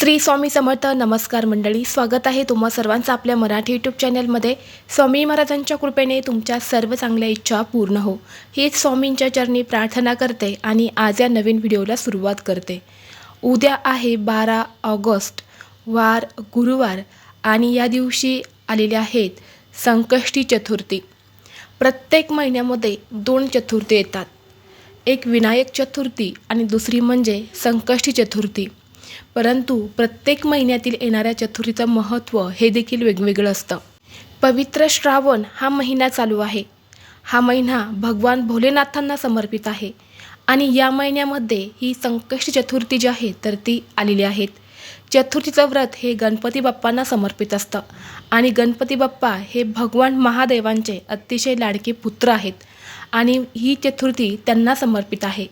श्री स्वामी समर्थ नमस्कार मंडळी स्वागत आहे तुम्हा सर्वांचं आपल्या मराठी यूट्यूब चॅनलमध्ये स्वामी महाराजांच्या कृपेने तुमच्या सर्व चांगल्या इच्छा पूर्ण हो. हीच स्वामींच्या चरणी प्रार्थना करते आणि आज या नवीन व्हिडिओला सुरुवात करते. उद्या आहे बारा ऑगस्ट वार गुरुवार आणि या दिवशी आलेले आहेत संकष्टी चतुर्थी. प्रत्येक महिन्यामध्ये दोन चतुर्थी येतात. एक विनायक चतुर्थी आणि दुसरी म्हणजे संकष्टी चतुर्थी. परंतु प्रत्येक महिन्यातील येणाऱ्या चतुर्थीचं महत्त्व हे देखील वेगवेगळं असतं. पवित्र श्रावण हा महिना चालू आहे. हा महिना भगवान भोलेनाथांना समर्पित आहे आणि या महिन्यामध्ये ही संकष्ट चतुर्थी जी आहे तर ती आलेली आहेत. चतुर्थीचं व्रत हे गणपती बाप्पांना समर्पित असतं आणि गणपती बाप्पा हे भगवान महादेवांचे अतिशय लाडके पुत्र आहेत आणि ही चतुर्थी त्यांना समर्पित आहे.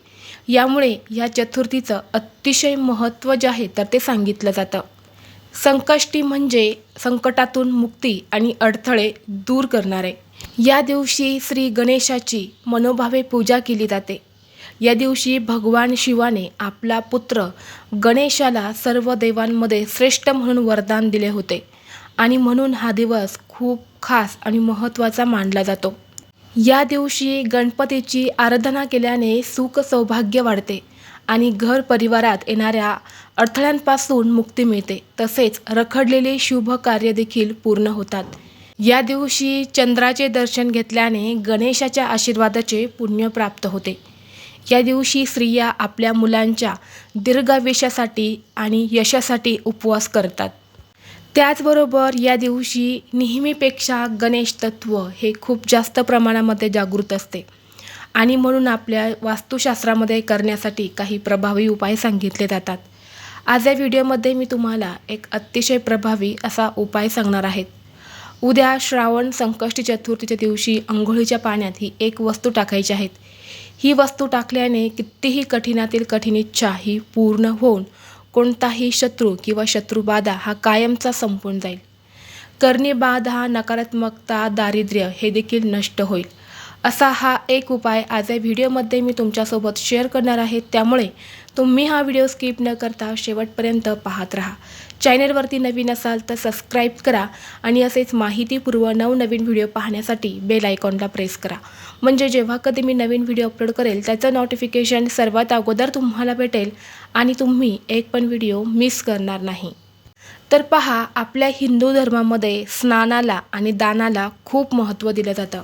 यामुळे या चतुर्थीचं अतिशय महत्त्व जे आहे तर ते सांगितलं जातं. संकष्टी म्हणजे संकटातून मुक्ती आणि अडथळे दूर करणारे. या दिवशी श्री गणेशाची मनोभावे पूजा केली जाते. या दिवशी भगवान शिवाने आपला पुत्र गणेशाला सर्व देवांमध्ये श्रेष्ठ म्हणून वरदान दिले होते आणि म्हणून हा दिवस खूप खास आणि महत्त्वाचा मानला जातो. या दिवशी गणपतीची आराधना केल्याने सुख सौभाग्य वाढते आणि घर परिवारात येणाऱ्या अडथळ्यांपासून मुक्ती मिळते. तसेच रखडलेले शुभ कार्य देखील पूर्ण होतात. या दिवशी चंद्राचे दर्शन घेतल्याने गणेशाच्या आशीर्वादाचे पुण्य प्राप्त होते. या दिवशी स्त्रिया आपल्या मुलांच्या दीर्घायुष्यासाठी आणि यशासाठी उपवास करतात. त्याचबरोबर या दिवशी नेहमीपेक्षा गणेश तत्व हे खूप जास्त प्रमाणामध्ये जागृत असते. आणि म्हणून आपल्या वास्तुशास्त्रामध्ये करण्यासाठी काही प्रभावी उपाय सांगितले जातात. आज या व्हिडिओमध्ये मी तुम्हाला एक अतिशय प्रभावी असा उपाय सांगणार आहेत उद्या श्रावण संकष्टी चतुर्थीच्या दिवशी अंघोळीच्या पाण्यात ही एक वस्तू टाकायची आहेत ही वस्तू टाकल्याने कितीही कठीणातील कठीण इच्छा ही पूर्ण होऊन कोणताही शत्रू किंवा शत्रुबाधा हा कायमचा संपून जाईल. कर्णीबाधा नकारात्मकता दारिद्र्य हे देखील नष्ट होईल. असा हा एक उपाय आज या व्हिडिओमध्ये मी तुमच्यासोबत शेअर करणार आहे. त्यामुळे तुम्ही हा व्हिडिओ स्किप न करता शेवटपर्यंत पाहत राहा. चॅनलवरती नवीन असाल तर सबस्क्राईब करा आणि असेच माहितीपूर्व नवनवीन व्हिडिओ पाहण्यासाठी बेल आयकॉनला प्रेस करा. म्हणजे जेव्हा कधी मी नवीन व्हिडिओ अपलोड करेल त्याचं नोटिफिकेशन सर्वात अगोदर तुम्हाला भेटेल आणि तुम्ही एक पण व्हिडिओ मिस करणार नाही. तर पहा आपल्या हिंदू धर्मामध्ये स्नानाला आणि दानाला खूप महत्त्व दिलं जातं.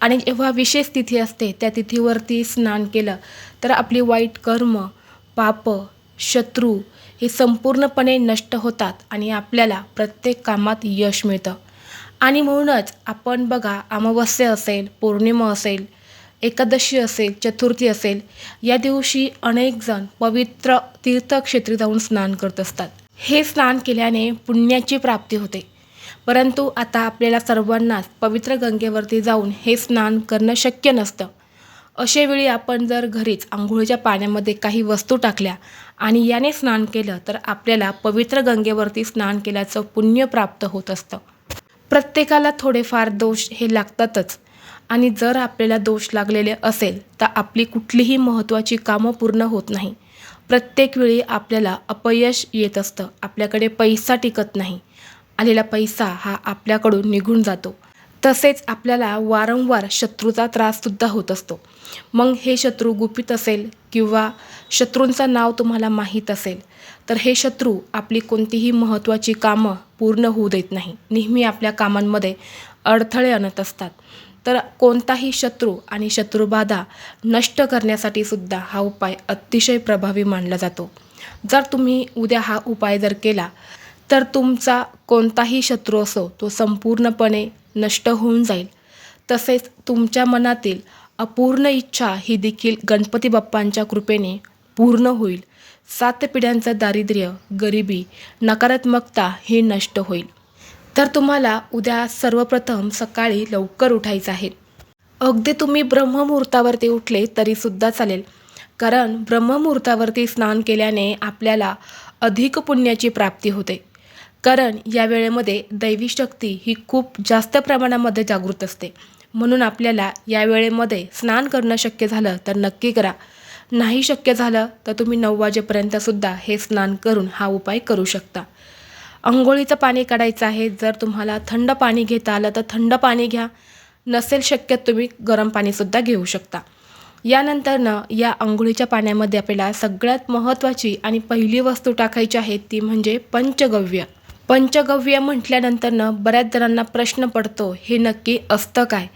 आणि जेव्हा विशेष तिथी असते त्या तिथीवरती स्नान केलं तर आपली वाईट कर्म पाप शत्रू हे संपूर्णपणे नष्ट होतात आणि आपल्याला प्रत्येक कामात यश मिळतं. आणि म्हणूनच आपण बघा अमावस्या असेल पौर्णिमा असेल एकादशी असेल चतुर्थी असेल या दिवशी अनेक जण पवित्र तीर्थक्षेत्री जाऊन स्नान करत असतात. हे स्नान केल्याने पुण्याची प्राप्ती होते. परंतु आता आपल्याला सर्वांनाच पवित्र गंगेवरती जाऊन हे स्नान करणं शक्य नसतं. अशावेळी आपण जर घरीच आंघोळीच्या पाण्यामध्ये काही वस्तू टाकल्या आणि याने स्नान केलं तर आपल्याला पवित्र गंगेवरती स्नान केल्याचं पुण्य प्राप्त होत असतं. प्रत्येकाला थोडेफार दोष हे लागतातच. आणि जर आपल्याला दोष लागलेले असेल तर आपली कुठलीही महत्त्वाची कामं पूर्ण होत नाही. प्रत्येक वेळी आपल्याला अपयश येत असतं. आपल्याकडे पैसा टिकत नाही. आलेला पैसा हा आपल्याकडून निघून जातो. तसेच आपल्याला वारंवार शत्रूचा त्राससुद्धा होत असतो. मग हे शत्रू गुपित असेल किंवा शत्रूंचं नाव तुम्हाला माहीत असेल तर हे शत्रू आपली कोणतीही महत्त्वाची कामं पूर्ण होऊ देत नाही. नेहमी आपल्या कामांमध्ये अडथळे आणत असतात. तर कोणताही शत्रू आणि शत्रुबाधा नष्ट करण्यासाठी सुद्धा हा उपाय अतिशय प्रभावी मानला जातो. जर तुम्ही उद्या हा उपाय जर केला तर तुमचा कोणताही शत्रू असो तो संपूर्णपणे नष्ट होऊन जाईल. तसेच तुमच्या मनातील अपूर्ण इच्छा ही देखील गणपती बाप्पांच्या कृपेने पूर्ण होईल. सात पिढ्यांचं दारिद्र्य गरिबी नकारात्मकता ही नष्ट होईल. तर तुम्हाला उद्या सर्वप्रथम सकाळी लवकर उठायचं आहे. अगदी तुम्ही ब्रह्ममुहूर्तावरती उठले तरीसुद्धा चालेल. कारण ब्रह्ममुहूर्तावरती स्नान केल्याने आपल्याला अधिक पुण्याची प्राप्ती होते. कारण या वेळेमध्ये दैवी शक्ती ही खूप जास्त प्रमाणामध्ये जागृत असते. म्हणून आपल्याला या वेळेमध्ये स्नान करणं शक्य झालं तर नक्की करा. नाही शक्य झालं तर तुम्ही नऊ वाजेपर्यंतसुद्धा हे स्नान करून हा उपाय करू शकता. अंघोळीचं पाणी काढायचं आहे. जर तुम्हाला थंड पाणी घेता आलं तर थंड पाणी घ्या. नसेल शक्य तुम्ही गरम पाणीसुद्धा घेऊ शकता. यानंतरनं या अंघोळीच्या पाण्यामध्ये आपल्याला सगळ्यात महत्त्वाची आणि पहिली वस्तू टाकायची आहे ती म्हणजे पंचगव्य. पंचगव्य म्हटल्यानंतरनं बऱ्याच जणांना प्रश्न पडतो हे नक्की असतं काय?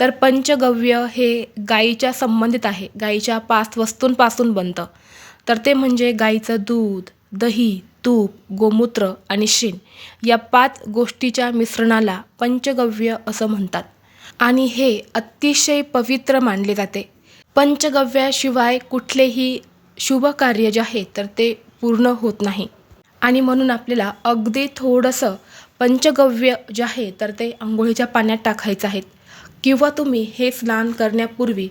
तर पंचगव्य हे गाईच्या संबंधित आहे गाईच्या पाच वस्तूंपासून बनतं. तर ते म्हणजे गाईचं दूध दही तूप गोमूत्र आणि शेण या पाच गोष्टीच्या मिश्रणाला पंचगव्य असं म्हणतात. आणि हे अतिशय पवित्र मानले जाते. पंचगव्याशिवाय कुठलेही शुभ कार्य जे आहे तर ते पूर्ण होत नाही. आणि म्हणून आपल्याला अगदी थोडंसं पंचगव्य जे आहे तर ते आंघोळीच्या पाण्यात टाकायचं आहे. किंवा तुम्ही हे स्नान करण्यापूर्वी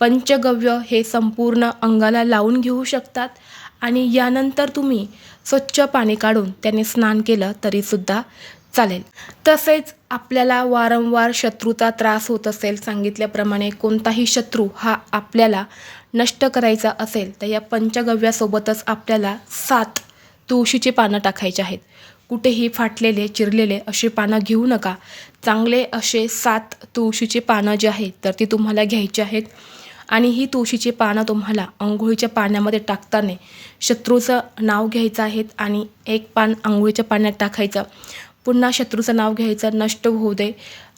पंचगव्य हे संपूर्ण अंगाला लावून घेऊ शकतात आणि यानंतर तुम्ही स्वच्छ पाणी काढून त्याने स्नान केलं तरीसुद्धा चालेल. तसेच आपल्याला वारंवार शत्रूचा त्रास होत असेल सांगितल्याप्रमाणे कोणताही शत्रू हा आपल्याला नष्ट करायचा असेल तर या पंचगव्यासोबतच आपल्याला सात तुळशीची पानं टाकायची आहेत. कुठेही फाटलेले चिरलेले असे पानं घेऊ नका. चांगले असे सात तुळशीची पानं जी आहेत तर ती तुम्हाला घ्यायची आहेत. आणि ही तुळशीची पानं तुम्हाला आंघोळीच्या पाण्यामध्ये टाकताना शत्रूचं नाव घ्यायचं आहे आणि एक पान आंघोळीच्या पाण्यात टाकायचं. पुन्हा शत्रूचं नाव घ्यायचं नष्ट होऊ दे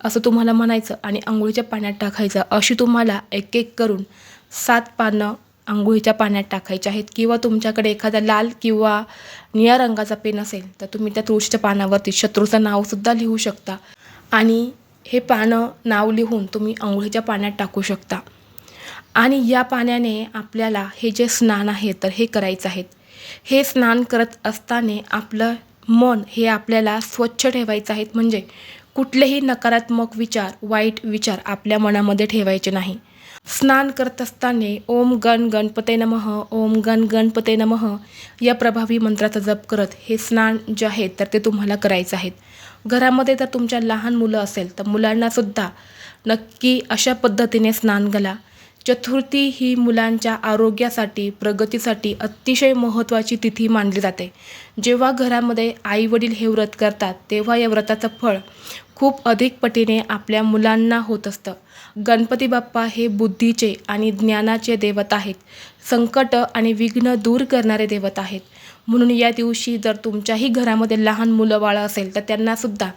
असं तुम्हाला म्हणायचं आणि आंघोळीच्या पाण्यात टाकायचं. अशी तुम्हाला एक एक करून सात पानं आंघोळीच्या पाण्यात टाकायचे आहेत किंवा तुमच्याकडे एखादा लाल किंवा निळ्या रंगाचा पेन असेल तर तुम्ही त्या तुळशीच्या पानावरती शत्रूचं नावसुद्धा लिहू शकता. आणि हे पानं नाव लिहून तुम्ही आंघोळीच्या पाण्यात टाकू शकता. आणि या पाण्याने आपल्याला हे जे स्नान आहे तर हे करायचं आहे. हे स्नान करत असताना आपलं मन हे आपल्याला स्वच्छ ठेवायचं आहे. म्हणजे कुठलेही नकारात्मक विचार वाईट विचार आपल्या मनामध्ये ठेवायचे नाही. स्नान करत असताना ओम गण गणपते नमः ओम गण गणपते नमः या प्रभावी मंत्राचा जप करत हे स्नान जे आहे तर ते तुम्हाला करायचं आहे. घरामध्ये जर तुमच्या लहान मुलं असेल तर मुलांनासुद्धा नक्की अशा पद्धतीने स्नान घाला. चतुर्थी ही मुलांच्या आरोग्यासाठी प्रगतीसाठी अतिशय महत्त्वाची तिथी मानली जाते. जेव्हा घरामध्ये आई वडील हे व्रत करतात तेव्हा या व्रताचं फळ खूप अधिक पटीने आपल्या मुलांना होत असतं. गणपती बाप्पा हे बुद्धीचे आणि ज्ञानाचे देवत आहेत. संकट आणि विघ्न दूर करणारे देवत आहेत. म्हणून या दिवशी जर तुमच्याही घरामध्ये लहान मुलं बाळं असेल तर त्यांनासुद्धा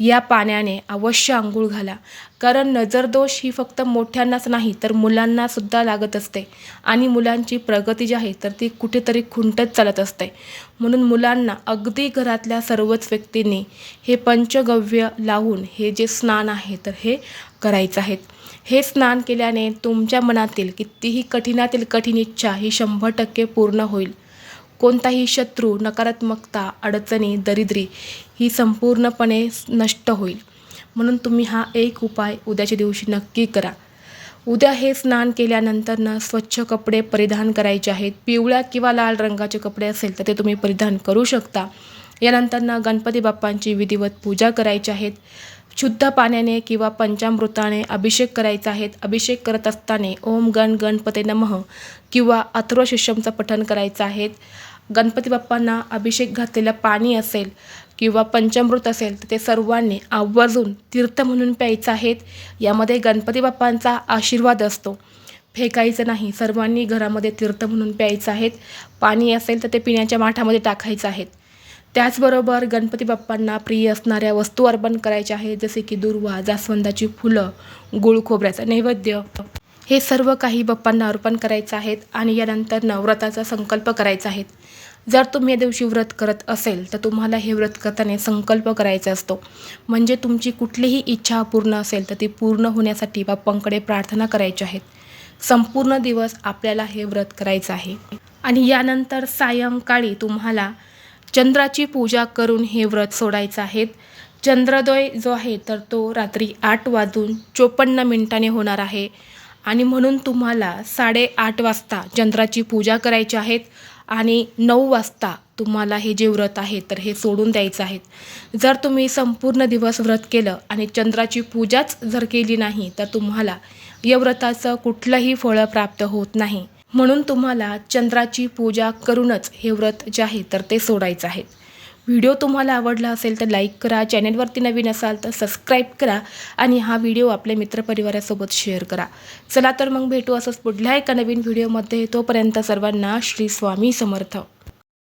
या पाण्याने अवश्य आंघोळ घाला. कारण नजरदोष ही फक्त मोठ्यांनाच नाही तर मुलांनासुद्धा लागत असते. आणि मुलांची प्रगती जी आहे तर ती कुठेतरी खुंटत चालत असते. म्हणून मुलांना अगदी घरातल्या सर्वच व्यक्तींनी हे पंचगव्य लावून हे जे स्नान आहे तर हे करायचं आहे. हे स्नान केल्याने तुमच्या मनातील कितीही कठीणातील कठीण इच्छा ही शंभर टक्के पूर्ण होईल. कोणताही शत्रू नकारात्मकता अडचणी दरिद्री ही संपूर्णपणे नष्ट होईल. म्हणून तुम्ही हा एक उपाय उद्याच्या दिवशी नक्की करा. उद्या हे स्नान केल्यानंतरनं स्वच्छ कपडे परिधान करायचे आहेत. पिवळ्या किंवा लाल रंगाचे कपडे असेल तर ते तुम्ही परिधान करू शकता. यानंतरनं गणपती बाप्पांची विधिवत पूजा करायची आहेत. शुद्ध पाण्याने किंवा पंचामृताने अभिषेक करायचा आहे अभिषेक करत असताना ओम गण गणपते नमः किंवा अथर्व शिष्यमचं पठण करायचं आहे. गणपती बाप्पांना अभिषेक घातलेलं पाणी असेल किंवा पंचामृत असेल तर ते सर्वांनी आवर्जून तीर्थ म्हणून प्यायचं आहेत यामध्ये गणपती बाप्पांचा आशीर्वाद असतो. फेकायचं नाही सर्वांनी घरामध्ये तीर्थ म्हणून प्यायचं आहेत पाणी असेल तर ते पिण्याच्या माठामध्ये टाकायचं आहेत त्याचबरोबर गणपती बाप्पांना प्रिय असणाऱ्या वस्तू अर्पण करायच्या आहेत जसे की दुर्वा जास्वंदाची फुलं गुळ खोबऱ्याचा नैवेद्य. हे सर्व काही बाप्पांना अर्पण करायचं आहेत आणि यानंतर नवव्रताचा संकल्प करायचा आहे. जर तुम्ही या दिवशी व्रत करत असेल तर तुम्हाला हे व्रत करताना संकल्प करायचा असतो. म्हणजे तुमची कुठलीही इच्छा पूर्ण असेल तर ती पूर्ण होण्यासाठी बाप्पांकडे प्रार्थना करायची आहेत संपूर्ण दिवस आपल्याला हे व्रत करायचं आहे. आणि यानंतर सायंकाळी तुम्हाला चंद्राची पूजा करून हे व्रत सोडायचं आहे चंद्रोदय जो आहे तर तो रात्री आठ वाजून चोपन्न मिनिटाने होणार आहे. आणि म्हणून तुम्हाला साडेआठ वाजता चंद्राची पूजा करायची आहेत आणि नऊ वाजता तुम्हाला हे जे व्रत आहे तर हे सोडून द्यायचं आहे जर तुम्ही संपूर्ण दिवस व्रत केलं आणि चंद्राची पूजाच जर केली नाही तर तुम्हाला या व्रताचं कुठलंही फळं प्राप्त होत नाही. म्हणून तुम्हाला चंद्राची पूजा करूनच हे व्रत जे आहे तर ते सोडायचं आहे. व्हिडिओ तुम्हाला आवडला असेल तर लाईक करा चॅनेलवरती नवीन असाल तर सबस्क्राईब करा आणि हा व्हिडिओ आपल्या मित्रपरिवारासोबत शेअर करा. चला तर मग भेटू असंच पुढल्या एका नवीन व्हिडिओमध्ये. तोपर्यंत सर्वांना श्री स्वामी समर्थ.